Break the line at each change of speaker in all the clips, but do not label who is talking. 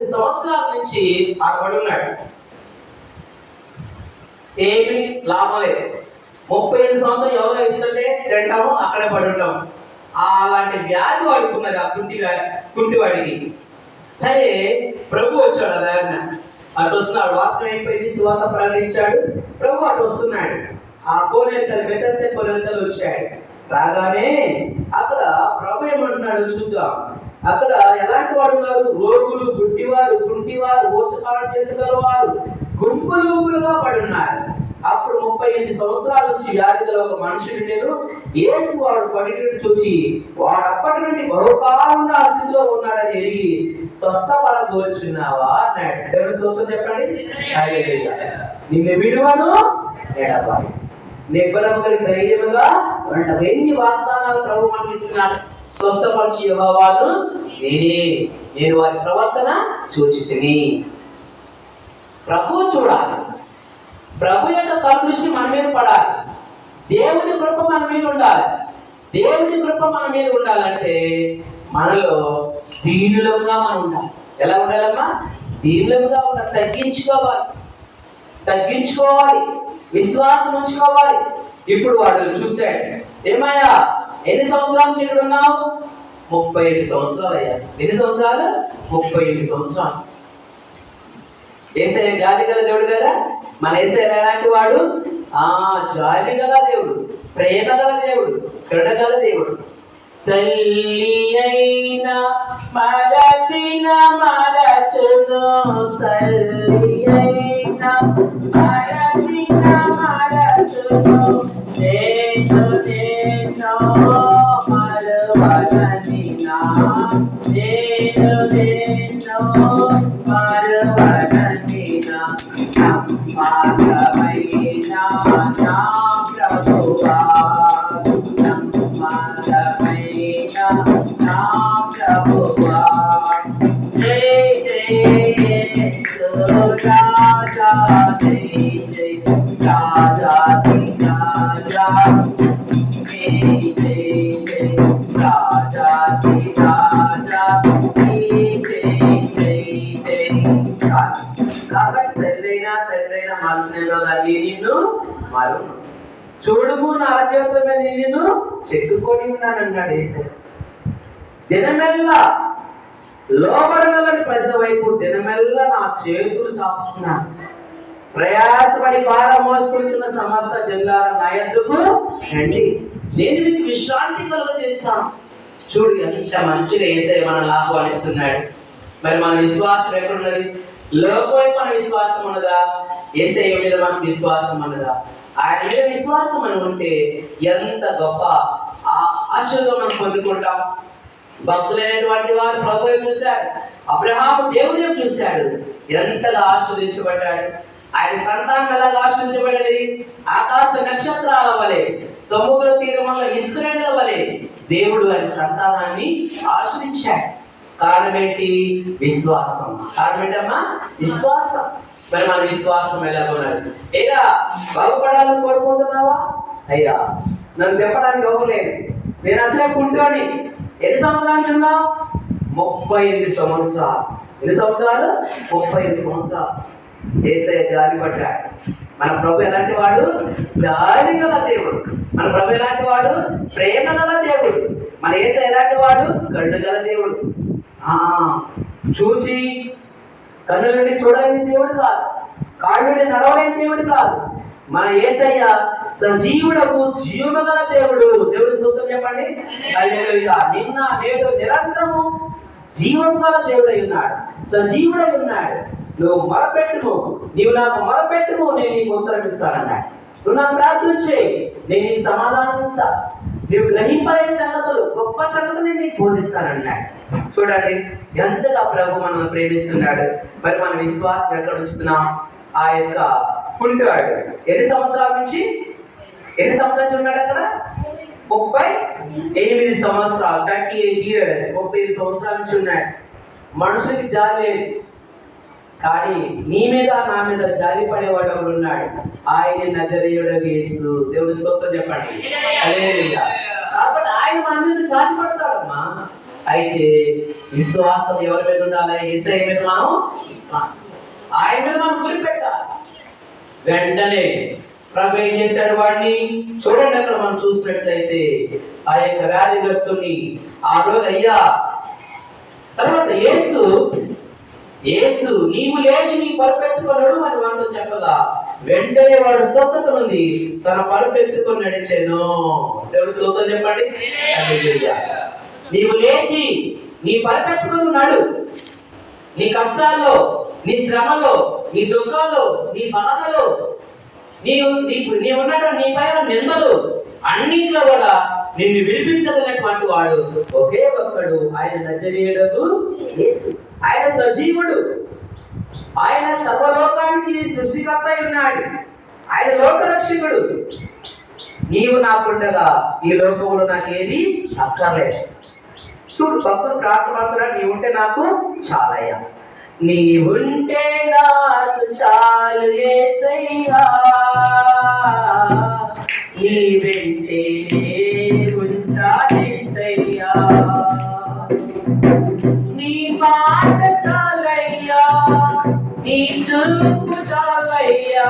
సంవత్సరాల నుంచి అక్కడ ఉన్నాడు ఏమి లాభం లేదు. ముప్పై ఐదు సంవత్సరాలు ఎవరో ఇస్తుంటే తింటాము అక్కడే పడుంటాం అలాంటి వ్యాధి వాడుకున్నది ఆ కుంటి వ్యా- కుంటివాడికి సరే ప్రభు వచ్చాడు ఆ దారిన. అటు వస్తున్నాడు వాక్యం అయిపోయింది సువాత ప్రకటించాడు. ప్రభు అటు వస్తున్నాడు. ఆ కోనెంతలు మెదస్తే కోనెంతలు వచ్చాడు రాగానే అక్కడ ప్రభు ఏమంటున్నాడు చూద్దాం. అక్కడ ఎలాంటి వాడు ఉన్నారు రోగులు గుడ్డివారు గుంటివారు ఓచకాల చేతుల వారు గుంపులు గుంపులుగా పడి ఉన్నారు అప్పుడు ముప్పై ఎనిమిది సంవత్సరాల నుంచి వ్యాధి గల ఒక మనుషుడు నేను ఏసు వాడు పడినట్టు చూసి వాడు అప్పటి నుండి బహుకాలం ఆ స్థితిలో ఉన్నాడని ఎరిగి స్వస్థపడగోర్చున్నావా అన్నాడు. ఎవరు సొంతం చెప్పండి. నిన్ను విడువను ఎడబాయి నిబ్బరము కలిగి ధైర్యముగా ఉండవు ఎన్ని వాగ్దానాలు ప్రభు మనకి స్వస్థపరిచి యెహోవాను నేనే. నేను వారి ప్రవర్తన చూచితిని ప్రభు చూడాలి. ప్రభు యొక్క కదృష్టి మన మీద పడాలి. దేవుని కృప మన మీద ఉండాలి. దేవుని కృప మన మీద ఉండాలంటే మనలో దీనులముగా మనం ఉండాలి. ఎలా ఉండాలమ్మా? దీనులముగా ఉండాలి. తగ్గించుకోవాలి. తగ్గించుకోవాలి. విశ్వాసం ఉంచుకోవాలి. ఇప్పుడు వాడు చూశాడు ఏమయ్యా ఎన్ని సంవత్సరాలు చెడు ఉన్నావు? ముప్పై ఐదు సంవత్సరాలు అయ్యా. ఎన్ని సంవత్సరాలు? ముప్పై ఎనిమిది సంవత్సరాలు. ఏసే జాలి గల దేవుడు కదా? మన ఏసే ఎలాంటి వాడు? ఆ జాలి గల దేవుడు ప్రేమ గల దేవుడు కృడగల గల దేవుడు. తల్లి అయిన మరచిన మరచును తల్లి అయిన నిన్ను మరు. చూడుము నా చేతుల నిన్ను చెక్కుకొని ఉన్నానన్నాడు ఏసే దినమెల్లా లోబడగలని ప్రజల వైపు దినమెల్లా నా చేతులు చాపుతున్నాను ప్రయాసపడి భారం మోసుకుంటున్న సమస్త జిల్లాల నాయకులకు రండి నేను మీకు విశ్రాంతి కలుగ చేస్తాను చూడు ఎంత మంచిగా వేసే మనల్ని ఆహ్వానిస్తున్నాడు. మరి మన విశ్వాసం ఎక్కడున్నది? లోకమై మన విశ్వాసం ఉన్నదా? ఏసయ్య మీద మనకు విశ్వాసం అన్నదా ఆయన మీద విశ్వాసం అని ఉంటే ఎంత గొప్ప ఆ ఆశలో మనం పొందుకుంటాం. భక్తులైనటువంటి వారు ప్రభు చూశారు అబ్రహాము దేవుని చూశాడు ఎంతగా ఆశ్రదించబడ్డాడు. ఆయన సంతానం ఎలాగా ఆశ్రదించబడింది? ఆకాశ నక్షత్రాల వలె సముద్ర తీరముల ఇస్రాయేళ్ళ వలె దేవుడు ఆయన సంతానాన్ని ఆశ్రయించాడు. కారణం ఏంటి? విశ్వాసం. కారణం ఏంటమ్మా? విశ్వాసం. మరి మన విశ్వాసం ఎలా ఉన్నది? అయ్యా బాగుపడాలని కోరుకుంటున్నావా? అయ్యా నన్ను తెప్పడానికి అవ్వలేదు నేను అసలే కుంటోని ఎన్ని సంవత్సరాలు నుంచి ముప్పై ఎనిమిది సంవత్సరాలు. ఎన్ని సంవత్సరాలు? ముప్పై ఎనిమిది సంవత్సరాలు. ఏసయ్య జాలి పడ్డాడు. మన ప్రభు ఎలాంటి వాడు? జాలి గల దేవుడు. మన ప్రభు ఎలాంటి వాడు? ప్రేమ గల దేవుడు. మన ఏస ఎలాంటి వాడు? కళ్ళు గల దేవుడు. చూచి కళ్ళు నుండి చూడలేని దేవుడు కాదు. కాళ్ళు నడవలేని దేవుడు కాదు. మన ఏసయ్య సజీవుడకు జీవగల దేవుడు. దేవుడు సూత్రం చెప్పండి. నిన్న నేడు నిరంతరము జీవం గల దేవుడై ఉన్నాడు. సజీవుడై ఉన్నాడు. నువ్వు మొరపెట్టుము. నీవు నాకు మొరపెట్టుము. నేను నీకు ఉత్తరం ఇస్తానన్నాడు. నువ్వు నాకు ప్రార్థన చేయి. నేను నీకు సమాధానం ఇస్తాను నీవు గ్రహింపలే సంగతులు గొప్ప సంగతులు నేను నీకు బోధిస్తానన్నాడు చూడండి ఎంతగా ప్రభు మనల్ని ప్రేమిస్తున్నాడు. మరి మన విశ్వాసం ఎక్కడ ఉంచుతున్నాం? ఆ యొక్క కుంటాడు ఎన్ని సంవత్సరాల నుంచి? ఎన్ని సంవత్సరాలు ఉన్నాడు అక్కడ? ముప్పై? ఎనిమిది సంవత్సరాలు థర్టీ ఎయిట్ ఇయర్స్ ముప్పై ఐదు సంవత్సరాల నుంచి ఉన్నాడు. మనుషులకి జాలి లేదు. కానీ నీ మీద నా మీద జాలి పడేవాడు ఒకడు ఉన్నాడు? ఆయన నజరేయుడు వేస్తూ దేవుడి స్తోత్రం చెప్పండి. హల్లెలూయా. కాబట్టి ఆయన మన మీద జాతి పడతాడమ్మా. అయితే విశ్వాసం ఎవరి మీద ఉండాలి? ఏసై మీద మనం విశ్వాసం. ఆయన మీద మనం గురిపెట్టాలి వెంటనే ప్రభు ఏం చేశాడు వాడిని? చూడండి అక్కడ మనం చూసినట్లయితే ఆ యొక్క వ్యాధిగ్రస్తుని ఆ రోజు అయ్యా తర్వాత యేసు యేసు నీవు లేచి నీ పరుపెత్తుకున్నాడు అని వాడితో చెప్పగా వెంటనే వాడు స్వస్థత ఉంది. తన పరుపెత్తుకొని నడిచాను. దేవుడు స్తోత్రం చెప్పండి? నీవు లేచి నీ పరుపెత్తుకొని ఉన్నాడు నీ కష్టాల్లో నీ శ్రమలో నీ దుఃఖాల్లో నీ బాధలో నీవు నీకు నీ ఉన్నట్టు నీ పైన నిందలు అన్నింటిలో కూడా నిన్ను విడిపించదనేటువంటి వాడు. ఒకే ఒక్కడు. ఆయన నజరేయుడు ఆయన సజీవుడు. ఆయన సర్వలోకానికి సృష్టికర్త ఉన్నాడు. ఆయన లోకరక్షకుడు. నీవు నాకుండగా ఈ లోకంలో నాకేది అక్కర్లేదు చూడు భక్తులు ప్రార్థన పడుతున్నాడు నీ ఉంటే నాకు చాలయ్యా. నీ ఉంటే నాకు చాలు యేసయ్యా నీ వెంటే ఉంటా నీ మాట చాలయ్యా. నీ చూపు చాలయ్యా.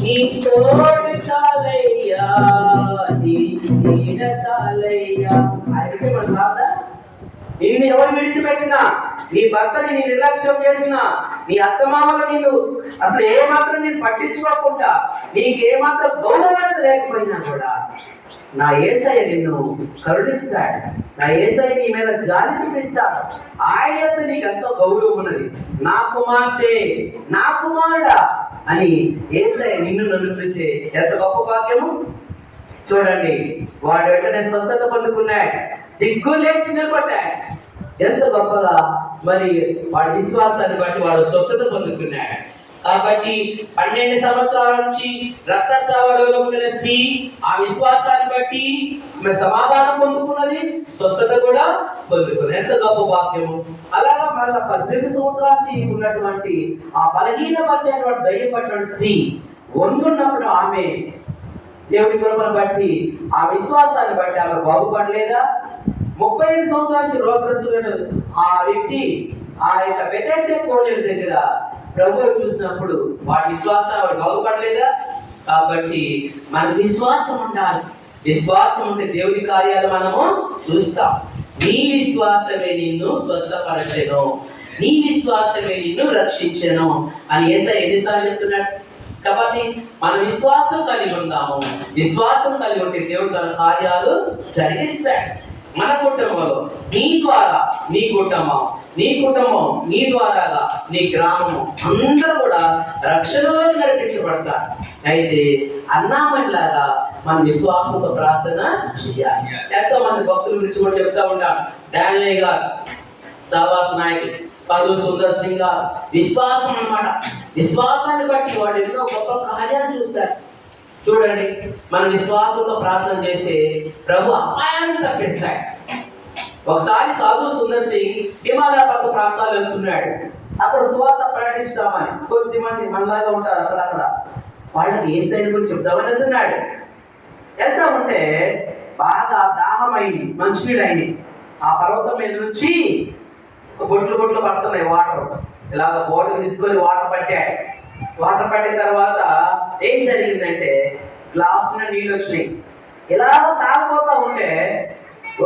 నీ తోడు చాలయ్యా. నీ నీడ చాలయ్యా. అయితే మన బాధ నిన్ను ఎవరు విడిచిపెట్టినా నీ భర్తని నీ నిర్లక్ష్యం చేసిన నీ అత్తమామలు నీకు అసలు ఏమాత్రం నేను పట్టించుకోకుండా నీకు ఏమాత్రం గౌరవం లేకపోయినా కూడా నా ఏసయ్య నిన్ను కరుణిస్తాడు. నా ఏసయ్య నీ మీద జాలి చూపిస్తాడు. ఆయన యొక్క నీకు ఎంతో గౌరవం ఉన్నది. నా కుమార్తె నా కుమారుడా అని ఏసయ్య నిన్ను నన్ను పిలిచే ఎంత గొప్ప భాగ్యము? చూడండి వాడు వెంటనే స్వస్థత పొందుకున్నాడు. దిగ్గు లేచి నిలబడ్డాడు. ఎంత గొప్పగా మరి వాడి విశ్వాసాన్ని బట్టి వాడు స్వస్థత పొందుకున్నాడు. కాబట్టి పన్నెండు సంవత్సరాల నుంచి రక్తస్రావ రోగం గల స్త్రీ ఆ విశ్వాసాన్ని బట్టి ఆమె సమాధానం పొందుకున్నది స్వస్థత కూడా పొందుకున్నది. ఎంత గొప్ప వాక్యము అలాగా మళ్ళా పద్దెనిమిది సంవత్సరాల నుంచి ఉన్నటువంటి ఆ బలహీనపరిచేటువంటి ధైర్యపడినటువంటి స్త్రీ వండున్నప్పుడు ఆమె దేవుడి కృపను బట్టి ఆ విశ్వాసాన్ని బట్టి ఆమె బాగుపడలేదా? ముప్పై ఐదు సంవత్సరాల నుంచి రోగగ్రస్తులైన ఆ వ్యక్తి ఆ యొక్క బెటెస్టే కోనేరు దగ్గర ప్రభు చూసినప్పుడు వాడి విశ్వాసం ఆవిడ బాగుపడలేదా? కాబట్టి మన విశ్వాసం ఉండాలి. విశ్వాసం ఉంటే దేవుడి కార్యాలు మనము చూస్తాం. నీ విశ్వాసమే నిన్ను స్వస్థపరచను. నీ విశ్వాసమే నిన్ను రక్షించను అని ఏసై ఎన్నిసార్లు చెప్తున్నాడు? కాబట్టి మన విశ్వాసం కలిగి ఉందాము విశ్వాసం కలిగి ఉంటే దేవుడు తన కార్యాలు జరిగిస్తాడు. మన కుటుంబంలో నీ ద్వారా నీ కుటుంబం నీ కుటుంబం నీ ద్వారాగా నీ గ్రామము అందరూ కూడా రక్షణలో నడిపించబడతారు. అయితే అన్నామనిలాగా మన విశ్వాసంతో ప్రార్థన చేయాలి. ఎంతో మంది భక్తుల గురించి కూడా చెప్తా ఉంటాం డాన్లే గారు సహవాస్ నాయక్ సాధు సుందర్ సింగ్ గారు విశ్వాసం అన్నమాట. విశ్వాసాన్ని బట్టి వాడు ఎన్నో గొప్ప కార్యాలు చూస్తారు. చూడండి మన విశ్వాసంతో ప్రార్థన చేస్తే ప్రభు అపాయాన్ని తప్పిస్తాయి ఒకసారి సాధు సుందర్ సింగ్ హిమాలయ పర్వత ప్రాంతాలు వెళ్తున్నాడు. అక్కడ సువార్త ప్రకటించుదామని కొద్దిమంది మనలాగా ఉంటారు అక్కడ వాళ్ళకి ఏ సైడ్ గురించి చెప్దామని వెళ్తున్నాడు. వెళ్తా ఉంటే బాగా దాహమైంది మంచినీళ్ళు అయింది ఆ పర్వతం మీద నుంచి బొట్లు బొట్లు పడుతున్నాయి వాటర్. ఇలాగ బాటిల్ తీసుకొని వాటర్ పట్టాయి. వాటర్ పట్టిన తర్వాత ఏం జరిగిందంటే గ్లాస్ నీళ్ళు వచ్చినాయి. ఇలాగ తాగపోతా ఉంటే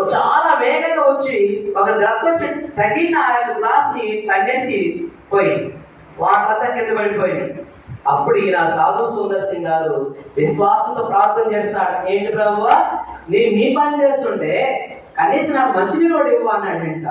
చాలా వేగంగా వచ్చి ఒక గ్రద్ద వచ్చి తగిన ఆ యొక్క గ్లాస్ని తగ్గేసి పోయింది వాటర్ అంతా కింద పడిపోయింది అప్పుడు ఈయన సాధు సుందర్ సింగ్ గారు విశ్వాసంతో ప్రార్థన చేస్తాడు. ఏంటి ప్రభు? నేను నీ పని చేస్తుంటే కనీసం నాకు మంచినీళ్ళు కూడా ఇవ్వు అన్నాడంట.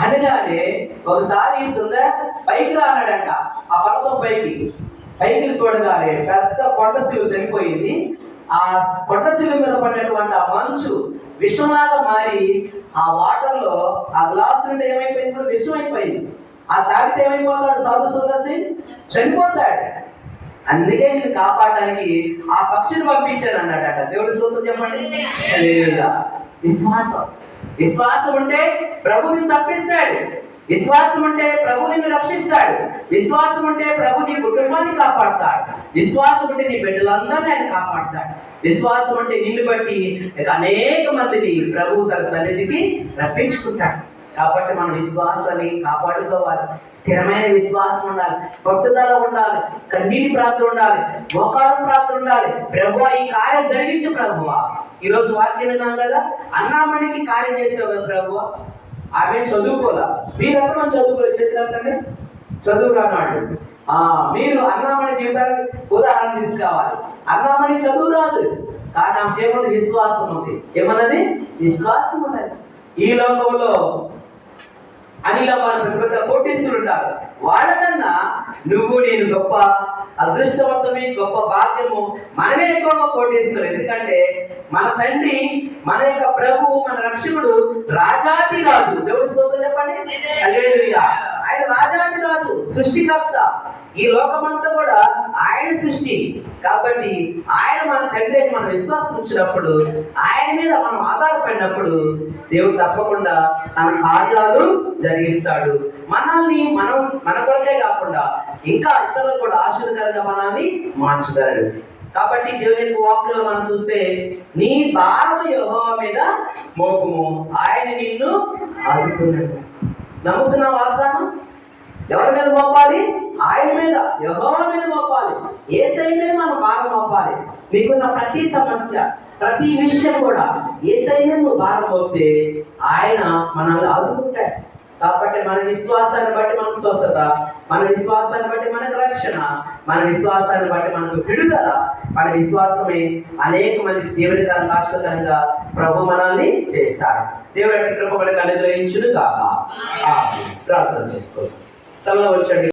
అనగానే ఒకసారి సుందర్ పైకి రానాడంట. ఆ పర్వతం పైకి పైకి చూడగానే పెద్ద కొండ శివు చనిపోయింది. ఆ కొండ మీద పడినటువంటి ఆ మంచు విషంలాగా మారి ఆ వాటర్లో ఆ గ్లాస్ నుండి ఏమైపోయింది కూడా విషం అయిపోయింది. ఆ తాగితే ఏమైపోతాడు సాధు సుందర్శి చనిపోతాడు. అందుకే నేను కాపాడడానికి ఆ పక్షిని పంపించాను అన్నాడట. దేవుడి స్తోత్రం చెప్పండి. విశ్వాసం. విశ్వాసం ఉంటే ప్రభు తప్పిస్తాడు. విశ్వాసం ఉంటే ప్రభు నిన్ను రక్షిస్తాడు. విశ్వాసం ఉంటే ప్రభు నీ కుటుంబాన్ని కాపాడతాడు. విశ్వాసం ఉంటే నీ బిడ్డలందరినీ ఆయన కాపాడతాడు. విశ్వాసం ఉంటే నిన్ను బట్టి అనేక మందిని ప్రభు తన సన్నిధికి రప్పించుకుంటాడు. కాబట్టి మన విశ్వాసాన్ని కాపాడుకోవాలి. స్థిరమైన విశ్వాసం ఉండాలి. పట్టుదల ఉండాలి. కన్నీటి ప్రార్థన ఉండాలి. మోకాళ్ళ ప్రార్థన ఉండాలి. ప్రభు ఈ కార్యం జరిగించు ప్రభువా. ఈరోజు వాక్యం విన్నాం కదా? అన్నామణికి కార్యం చేసావు కదా ప్రభు ఆమె చదువుకోదా? మీరెవరు మనం చదువుకోలేదు? చేతులంటే చదువు రానాడు ఆ మీరు అన్నామణి జీవితానికి ఉదాహరణ తీసుకోవాలి. అన్నామణి చదువు రాదు. కానీ ఆమె ఏముంది విశ్వాసం ఉంది. ఏమన్నది? విశ్వాసం ఉన్నది. ఈ లోకంలో అనిల వారు పెద్ద పెద్ద కోటీశ్వరులు ఉంటారు వాళ్ళకన్నా నువ్వు నేను గొప్ప అదృష్టవంతమే గొప్ప భాగ్యము మనమే ఎక్కువ కోటీశ్వరులు. ఎందుకంటే మన తండ్రి మన యొక్క ప్రభువు మన రక్షకుడు రాజాది రాజు. దేవుడి స్తోత్రం చెప్పండి? హల్లెలూయా. ఆయన రాజాది రాజు సృష్టికర్త. ఈ లోకమంతా కూడా ఆయన సృష్టి. కాబట్టి ఆయన మన తండ్రి మనం విశ్వాసం ఇచ్చినప్పుడు ఆయన మీద మనం ఆధారపడినప్పుడు దేవుడు తప్పకుండా తన కార్యాలు జరిగిస్తాడు. మనల్ని మనం మన కొరకే కాకుండా ఇంకా ఇతరులు కూడా ఆశీర్వకరంగా మనల్ని మార్చగలడు కాబట్టి దేవుని యొక్క మనం చూస్తే నీ భారత యెహోవా మీద మోపము. ఆయన నిన్ను ఆదుకున్నాడు. నమ్ముతున్న వాగ్దానం ఎవరి మీద మోపాలి? ఆయన మీద. యహోవ మీద మోపాలి. ఏసై మీద మనం భారం మోపాలి. నీకున్న ప్రతి సమస్య ప్రతి విషయం కూడా ఏసై మీద నువ్వు భారం మోపితే ఆయన మనల్ని ఆదుకుంటాడు. కాబట్టి మన విశ్వాసాన్ని బట్టి మనకు స్వస్థత మన విశ్వాసాన్ని బట్టి మనకు రక్షణ మన విశ్వాసాన్ని బట్టి మనకు విడుదల మన విశ్వాసమే అనేక మంది దేవుడికరంగా ఆశ్చర్యంగా ప్రభు మనల్ని చేస్తాడు. దేవుడి కృప మనకు అనుగ్రహించును కాక ప్రార్థన చేసుకోవచ్చు తలలో వచ్చండి.